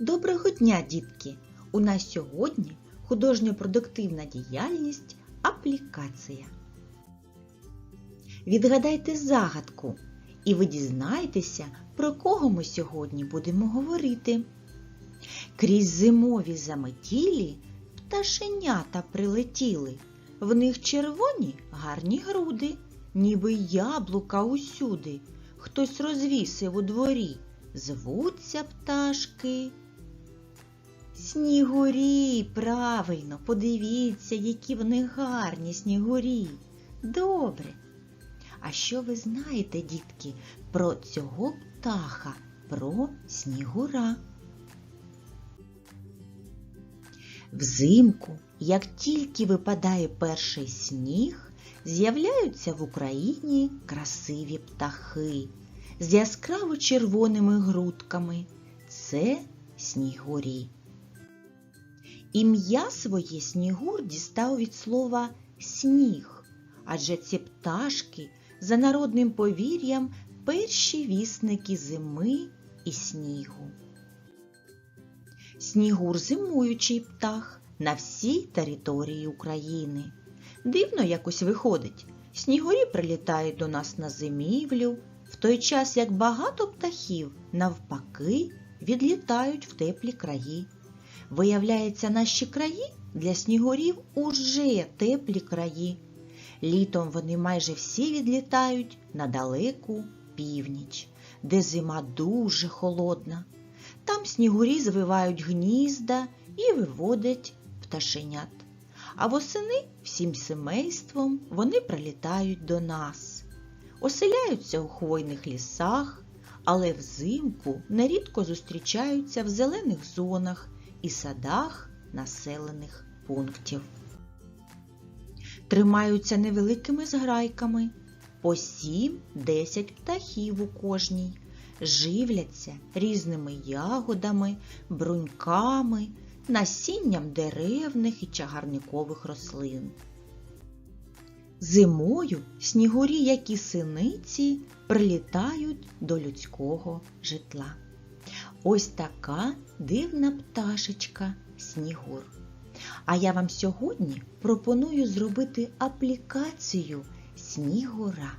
Доброго дня, дітки! У нас сьогодні художньо-продуктивна діяльність аплікація. Відгадайте загадку, і ви дізнаєтеся, про кого ми сьогодні будемо говорити. Крізь зимові заметілі пташенята прилетіли. В них червоні гарні груди, ніби яблука усюди. Хтось розвісив у дворі. Звуться пташки. Снігурі, правильно, подивіться, які вони гарні снігурі. Добре. А що ви знаєте, дітки, про цього птаха, про снігура? Взимку, як тільки випадає перший сніг, з'являються в Україні красиві птахи з яскраво червоними грудками. Це снігурі. Ім'я своє снігур дістав від слова сніг, адже ці пташки за народним повір'ям перші вісники зими і снігу. Снігур зимуючий птах на всій території України. Дивно якось виходить. Снігурі прилітають до нас на зимівлю, в той час як багато птахів навпаки відлітають в теплі краї. Виявляється, наші краї для снігурів уже теплі краї. Літом вони майже всі відлітають на далеку північ, де зима дуже холодна. Там снігурі звивають гнізда і виводять пташенят. А восени всім семейством вони прилітають до нас, оселяються у хвойних лісах, але взимку нерідко зустрічаються в зелених зонах і садах населених пунктів. Тримаються невеликими зграйками по 7-10 птахів у кожній, живляться різними ягодами, бруньками, насінням деревних і чагарникових рослин. Зимою снігурі, як і синиці, прилітають до людського житла. Ось така дивна пташечка снігур. А я вам сьогодні пропоную зробити аплікацію снігура.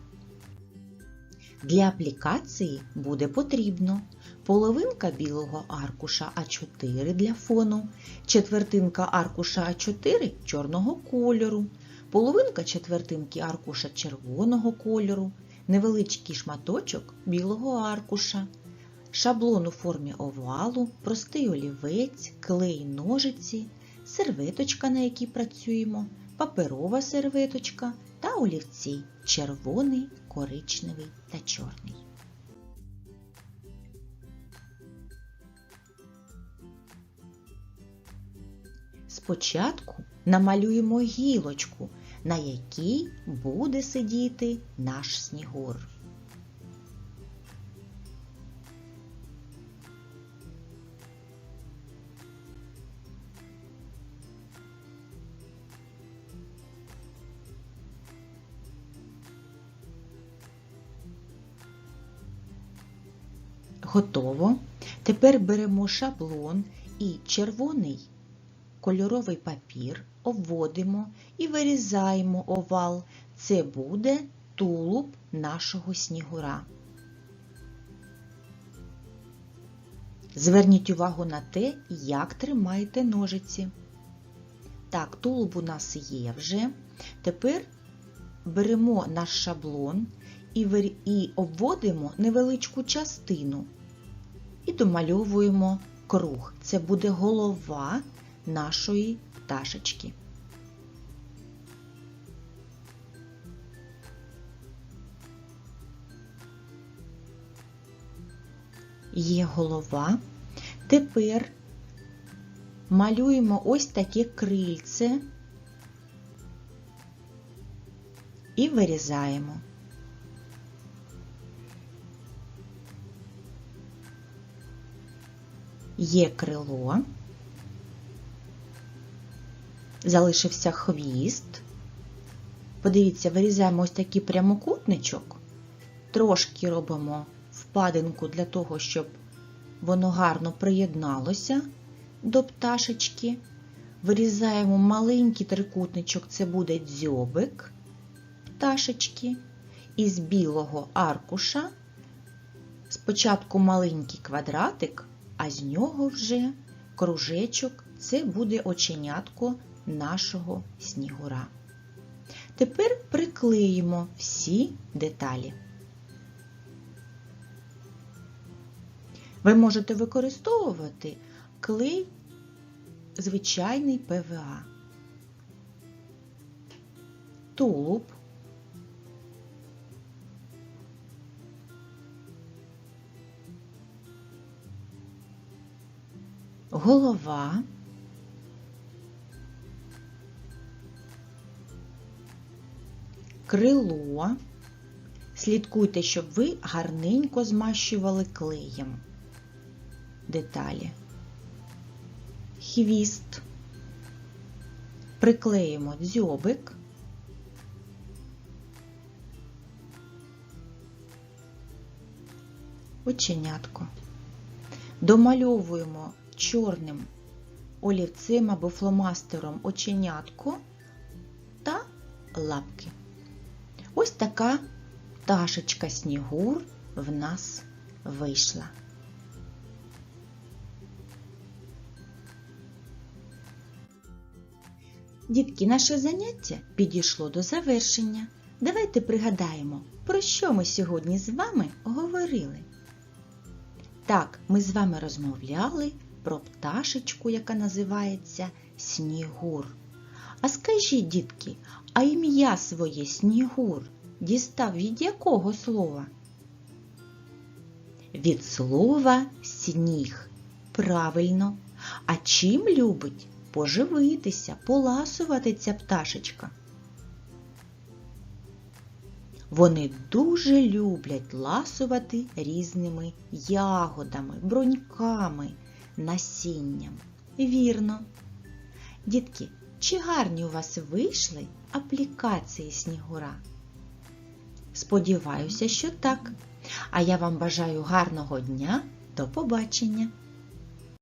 Для аплікації буде потрібно половинка білого аркуша А4 для фону, четвертинка аркуша А4 чорного кольору, половинка четвертинки аркуша червоного кольору, невеличкий шматочок білого аркуша, шаблон у формі овалу, простий олівець, клей ножиці, серветочка, на якій працюємо, паперова серветочка та олівці червоний, коричневий та чорний. Спочатку намалюємо гілочку, на якій буде сидіти наш снігур. Готово. Тепер беремо шаблон і червоний кольоровий папір, обводимо і вирізаємо овал. Це буде тулуб нашого снігура. Зверніть увагу на те, як тримаєте ножиці. Так, тулуб у нас є вже. Тепер беремо наш шаблон і, обводимо невеличку частину і домальовуємо круг. Це буде голова нашої пташечки. Є голова. Тепер малюємо ось таке крильце і вирізаємо. Є крило, залишився хвіст. Подивіться, вирізаємо ось такий прямокутничок, трошки робимо впадинку для того, щоб воно гарно приєдналося до пташечки. Вирізаємо маленький трикутничок, це буде дзьобик пташечки. Із білого аркуша спочатку маленький квадратик, а з нього вже кружечок це буде оченятко нашого снігура. Тепер приклеїмо всі деталі. Ви можете використовувати клей звичайний ПВА, тулуб, голова, крило. Слідкуйте, щоб ви гарненько змащували клеєм деталі. Хвіст. Приклеїмо дзьобик. Оченятко. Домальовуємо чорним олівцем або фломастером оченятко та лапки. Ось така пташечка снігур в нас вийшла. Дітки, наше заняття підійшло до завершення. Давайте пригадаємо, про що ми сьогодні з вами говорили. Так, ми з вами розмовляли про пташечку, яка називається Снігур. А скажіть, дітки, а ім'я своє Снігур дістав від якого слова? Від слова сніг. Правильно. А чим любить поживитися, поласувати ця пташечка? Вони дуже люблять ласувати різними ягодами, броньками, насінням. Вірно. Дітки, чи гарні у вас вийшли аплікації снігура? Сподіваюся, що так. А я вам бажаю гарного дня. До побачення!